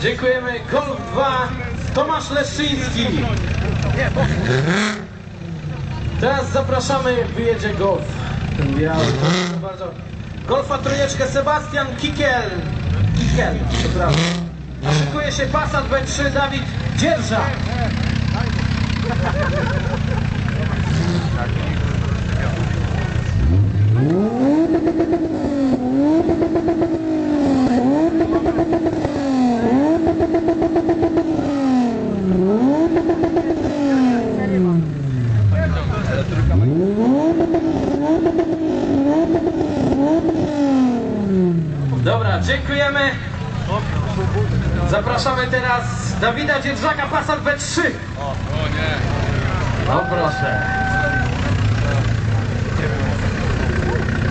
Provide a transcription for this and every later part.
Dziękujemy. Golf 2, Tomasz Leszczyński. Teraz zapraszamy, wyjedzie golf. Proszę bardzo. Golfa trójeczkę Sebastian Kikel. Kikel, przepraszam. A szykuje się Passat B3 Dawid Dzierża. Dobra, dziękujemy. Zapraszamy teraz Dawida Dzierżaka, Passat B3. O nie. No proszę.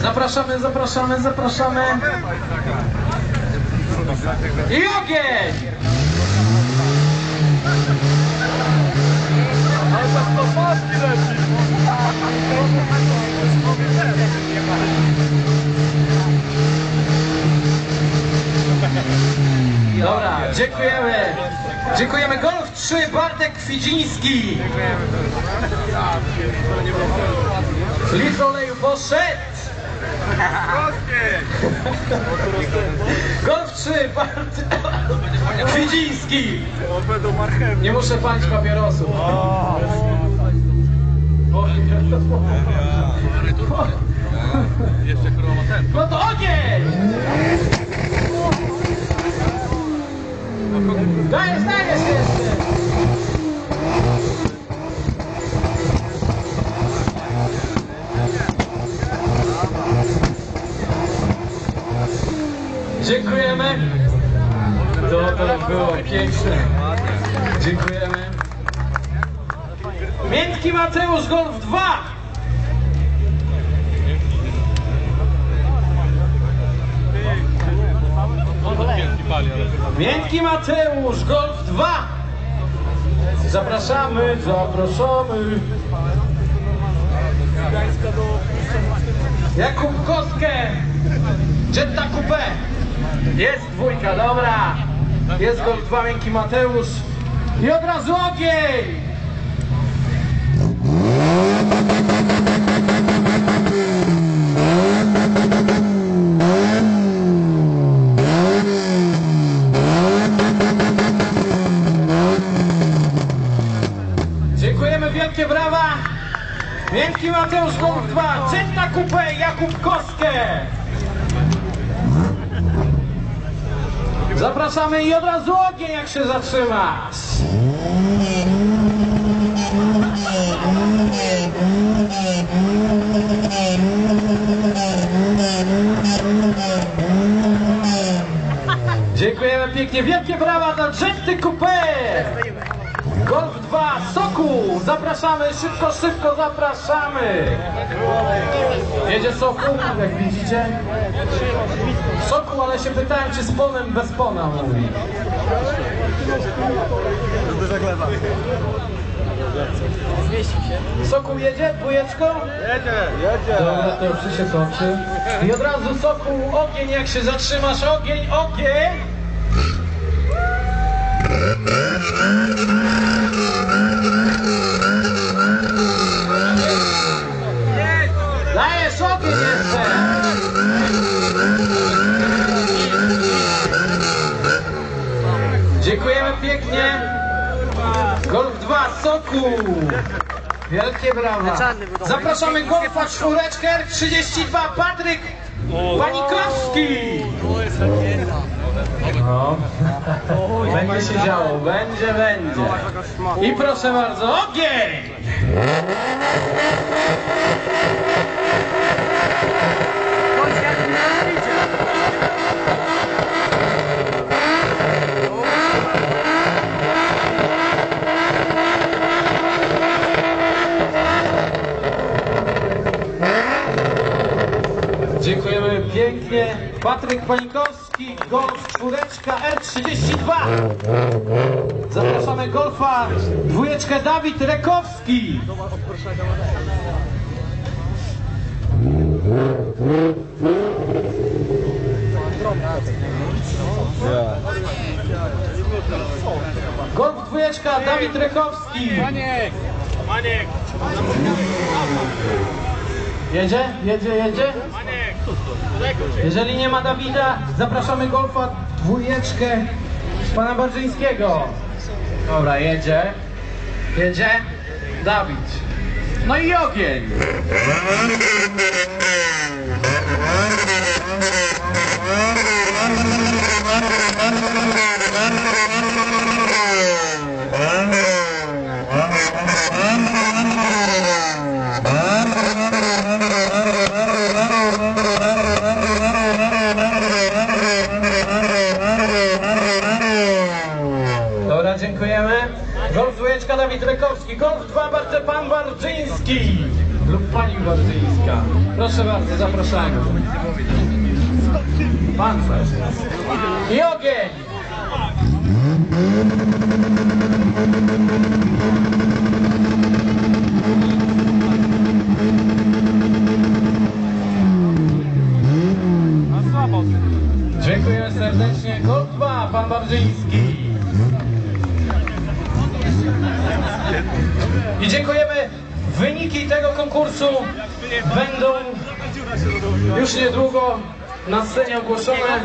Zapraszamy, zapraszamy, zapraszamy. I ogień! Ale to leci. Dobra, dziękujemy. Dziękujemy. Golf 3, Bartek Kwidziński. Litr oleju poszedł. Golf 3, Bartek Kwidziński. Nie muszę palić papierosów. Jeszcze chroma ten. No to ogień! Dziękujemy. To, to było piękne. Dziękujemy. Miętki Mateusz Golf 2. Miętki Mateusz, Golf 2! Zapraszamy, zapraszamy. Jakub Kostkę, Jetta Coupe. Jest dwójka, dobra. Jest Golf 2, Miękki Mateusz. I od razu ogień! Dziękujemy, wielkie brawa! Miękki Mateusz Golf 2, Jetta Coupe, Jakub Kostkę. Zapraszamy i od razu ogień, jak się zatrzyma. Dziękujemy pięknie. Wielkie brawa dla Jetty Coupe. Golf 2, Soku. Zapraszamy, szybko, szybko zapraszamy. Jedzie Soku, jak widzicie. Soku, ale się pytałem, czy z ponem bez pona mówi. Soku jedzie, dwójeczką? Jedzie, jedzie. Dobra, to już się kończy. I od razu soku, ogień, jak się zatrzymasz, ogień, ogień! Dajesz ogień jeszcze! Dziękujemy pięknie. Golf 2, soku! Wielkie brawa. Zapraszamy golfa czwóreczkę 32 Patryk Panikowski. No. Będzie się działo, będzie, będzie. I proszę bardzo, ogień! Dziękujemy pięknie. Patryk Panikowski, Golf czwóreczka R32. Zapraszamy Golfa dwójeczkę Dawid Rekowski. Golf dwójeczka, Dawid Rykowski. Maniek! Maniek! Jedzie, jedzie, jedzie. Maniek! Jeżeli nie ma Dawida, zapraszamy golfa dwójeczkę pana Barżyńskiego. Dobra, jedzie. Jedzie. Dawid. No i ogień. Dobra, dziękujemy. Golf dwójeczka Dawid Rekowski. Golf 2 bardzo pan Barczyński. Lub pani Barczyńska. Proszę bardzo, zapraszamy. Pan I ogień. Dziękujemy serdecznie. Golf 2, pan Barczyński. I dziękujemy. Wyniki tego konkursu będą już niedługo na scenie ogłoszone.